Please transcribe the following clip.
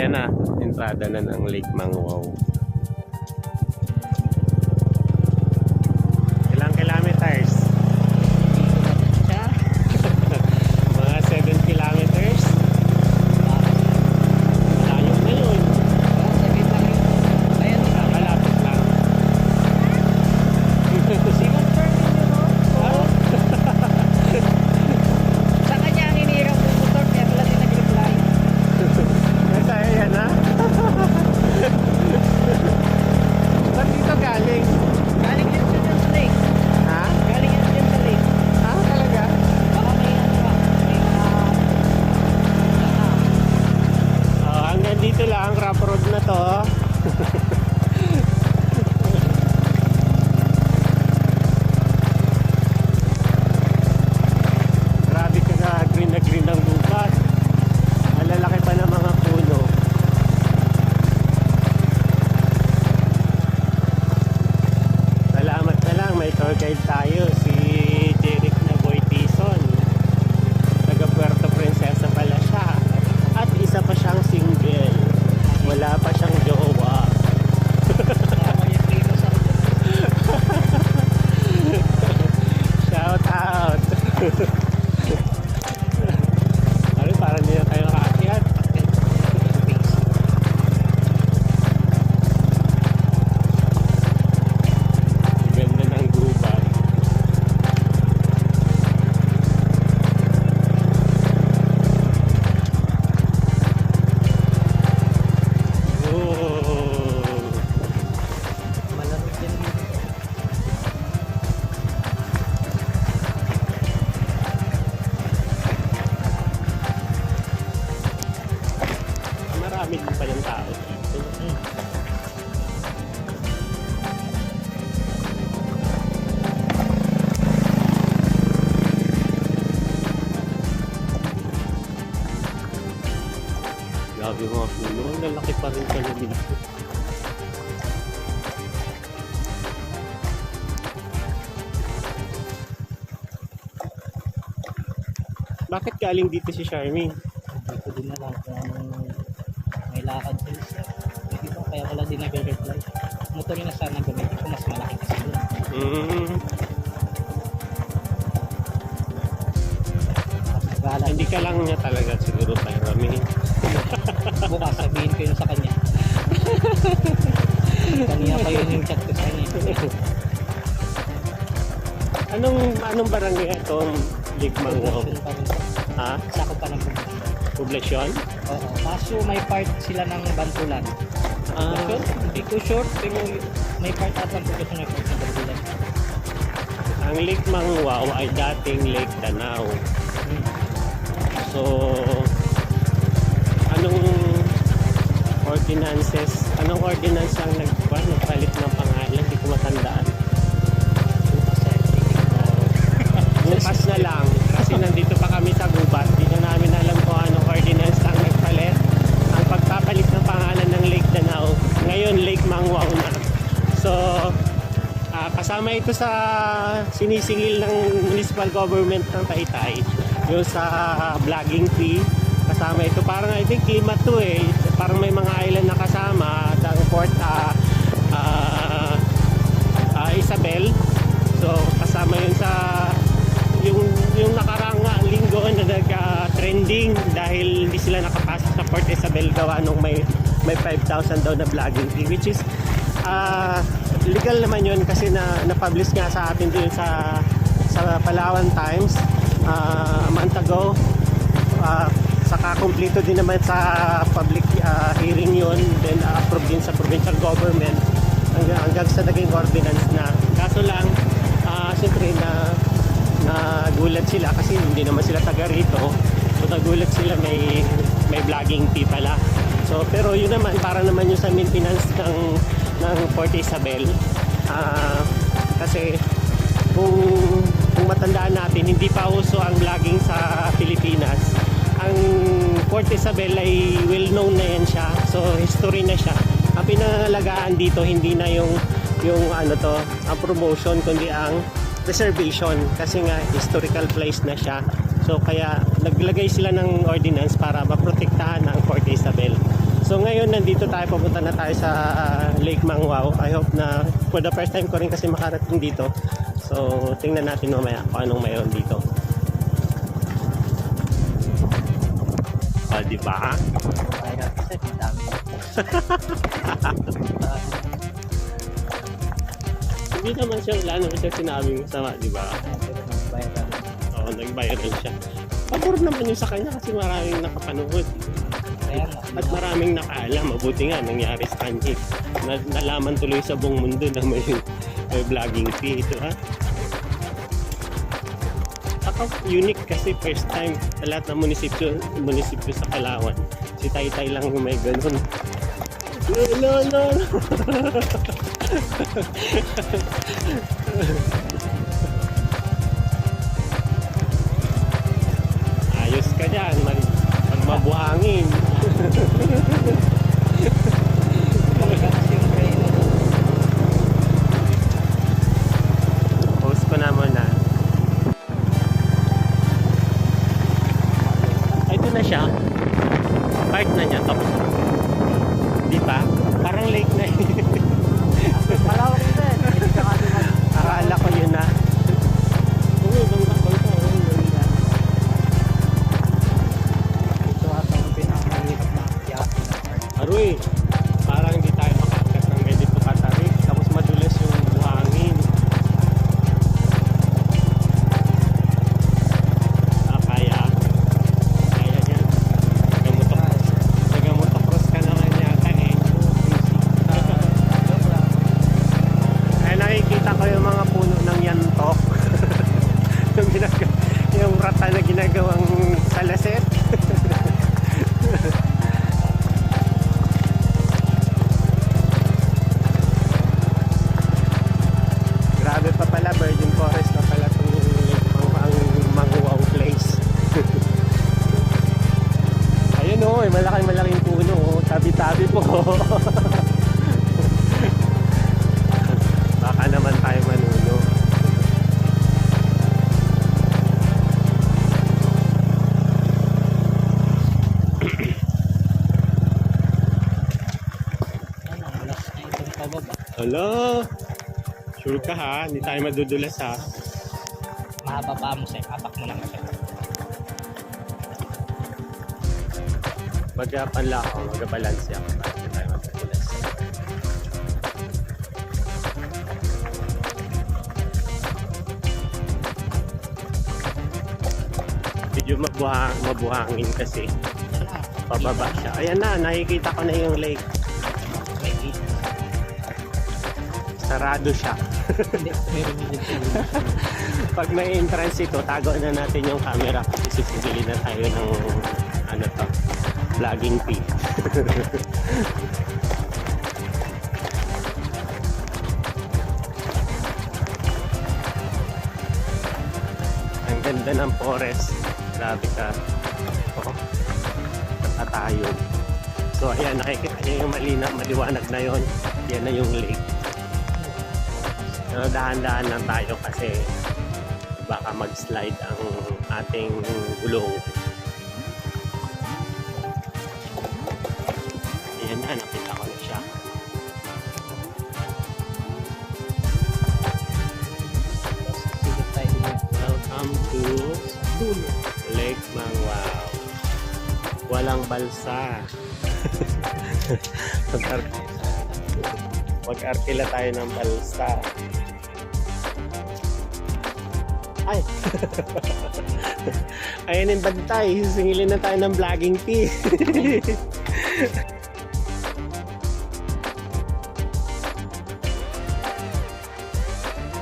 Ayan na, entrada na ng Lake Manguaw. Bakit galing dito si Charmaine? Hindi ko din alam kung anong may lakad din siya. Hindi ko kaya wala din nag-reply. Motor na sana gamitin ko mas malaki kasi doon. Mm. Nag-aalala. Hindi ka lang niya talaga siguro Charmaine. Bukas sabihin ko yun sa kanya. Kanina pa yun yung chat ko sa kanya. Anong anong barangay itong Rin siya. Ha? Sakop pa ng. Poblasyon? Oo. Kaso may part sila ng Bantulan. Ah, Sure? Hindi ko sure, pero may part ata ng part ng Bantulan. ang Lake Manguaw ay dating Lake Danau. Hmm. So, anong ordinances, anong ordinance ang nagpa, nagpalit ng pangalan? Hindi ko matandaan. Kasama ito sa sinisingil ng municipal government ng Taytay. Yung sa vlogging fee, kasama ito. Parang I think lima to eh. Parang may mga island na kasama. At ang port, ah, ah, ah, Isabel. So, kasama yun sa yung yung nakarang linggo na nag-trending dahil hindi sila nakapasok sa Port Isabel gawa nung may may 5,000 daw na vlogging fee which is ah, legal naman yun kasi na na-publish nga sa atin din sa sa Palawan Times ah, a month ago. Ah, saka kumpleto din naman sa public ah, hearing yun then ah, approved din sa provincial government hanggang, hanggang sa naging ordinance na. Kaso lang ah, siyempre na nagulat sila kasi hindi naman sila taga rito. So nagulat sila may may vlogging fee pala. So pero yun naman para naman yung sa maintenance ng ng Port Isabel. Ah, kasi kung kung matandaan natin hindi pa uso ang vlogging sa Pilipinas. Ang Port Isabel ay well known na yan siya. So history na siya. Ang pinangalagaan dito hindi na yung yung ano to ang promotion kundi ang preservation kasi nga historical place na siya. So kaya naglagay sila ng ordinance para maprotektahan so ngayon, nandito tayo, pupunta na tayo sa ah, Lake Mangwao. I hope na for the first time ko rin kasi makarating dito. So, tingnan natin mamaya kung anong mayroon dito. Ah, di ba? Hindi naman siya, wala naman siya sinabing masama, di ba? Oo, nag-viral siya. Pabor naman yun sa kanya kasi maraming nakapanood. At maraming nakaalam. Mabuti nga, nangyari sa. Na, nalaman tuloy sa buong mundo na may, may vlogging fee ito, ha? Saka unique kasi first time sa lahat ng munisipyo, munisipyo sa Palawan. Si Taytay lang yung may ganun. No, no, no. Ayos ka dyan, mag, magmabuhangin. Post ko na muna. Ito na siya. Part na niya to. Hala! Sure ka ha? Hindi tayo madudulas ha? Mahaba pa mo sa'yo. Apak mo lang kasi. Magkapanla ako, magkabalanse ako. Hindi tayo madudulas. Medyo mabuha, mabuhangin kasi. Pababa siya. Ayan na, nakikita ko na yung lake. Sarado siya. Pag may entrance ito, tago na natin yung camera kasi sisili na tayo ng ano to, vlogging fee. Ang ganda ng forest. Grabe ka. Oh, tayo. So ayan, nakikita niyo yung malinaw, maliwanag na yon. Yan na yung lake. Pero dahan-dahan lang tayo kasi baka mag-slide ang ating gulong. Ayan na, nakita ko na siya. Welcome to Lake Mangwao. Walang balsa. Pag-arkila tayo ng balsa. Ay! Ayan yung bantay. Singilin na tayo ng vlogging fee.